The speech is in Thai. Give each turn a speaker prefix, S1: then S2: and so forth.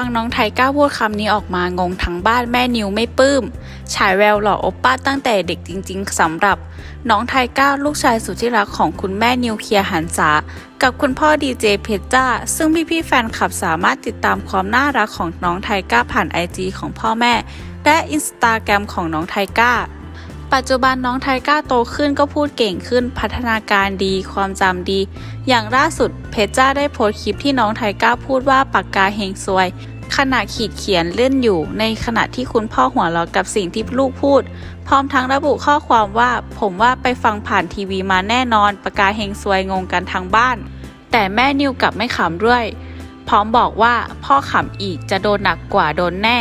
S1: ฟังน้องไทก้าพูดคำนี้ออกมางงทั้งบ้านแม่นิวไม่ปลื้ม ฉายแววหล่อโอปป้าตั้งแต่เด็กจริง ๆสำหรับ น้องไทก้าลูกชายสุดที่รักของคุณแม่นิวเคลียร์หันษากับคุณพ่อดีเจเพชจ้า ซึ่งพี่ๆแฟนคลับสามารถติดตามความน่ารักของน้องไทก้าผ่านไอจีของพ่อแม่ และอินสตาแกรมของน้องไทก้า ปัจจุบันน้องไทก้าโตขึ้นก็พูดเก่งขึ้นพัฒนาการดีความจำดี อย่างล่าสุดเพชจ้าได้โพสต์คลิปที่น้องไทก้าพูดว่าปากกาเฮงซวย ขณะขีดเขียนเล่นอยู่ ในขณะที่คุณพ่อหัวเราะกับสิ่งที่ลูกพูด พร้อมทั้งระบุข้อความว่า ผมว่าไปฟังผ่านทีวีมาแน่นอนปากกาเฮงซวยงงกันทั้งบ้าน แต่แม่นิวกลับไม่ขำด้วย พร้อมบอกว่าพ่อขำอีกจะโดนหนักกว่าโดนแน่